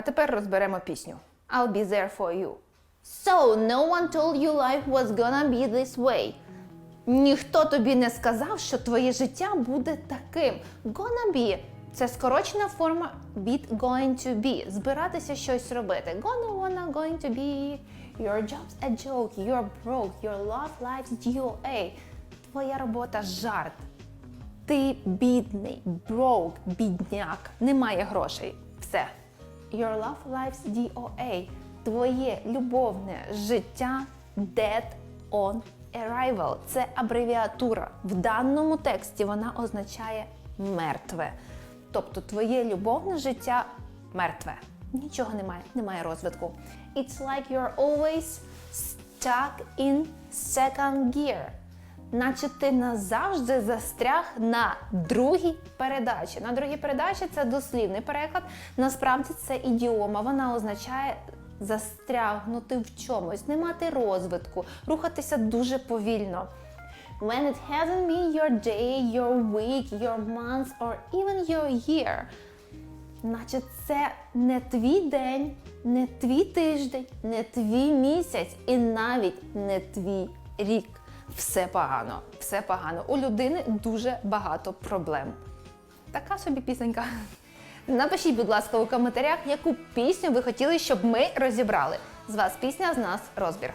А тепер розберемо пісню. I'll be there for you. So, no one told you life was gonna be this way. Ніхто тобі не сказав, що твоє життя буде таким. Gonna be – це скорочена форма be going to be. Збиратися щось робити. Gonna, wanna, going to be. Your job's a joke, you're broke, your love life's DOA. Твоя робота жарт. Ти бідний, broke, бідняк, немає грошей. Все. Your love life's DOA. Твоє любовне життя dead on arrival. Це абревіатура. В даному тексті вона означає мертве. Тобто твоє любовне життя мертве. Нічого немає, немає розвитку. It's like you're always stuck in second gear наче ти назавжди застряг на другій передачі. На другій передачі це дослівний переклад. Насправді це ідіома. Вона означає застрягнути в чомусь, не мати розвитку, рухатися дуже повільно. When it hasn't been your day, your week, your month or even your year. Наче це не твій день, не твій тиждень, не твій місяць і навіть не твій рік. Все погано, все погано. У людини дуже багато проблем. Така собі пісенька. Напишіть, будь ласка, у коментарях, яку пісню ви хотіли, щоб ми розібрали. З вас пісня, з нас розбір.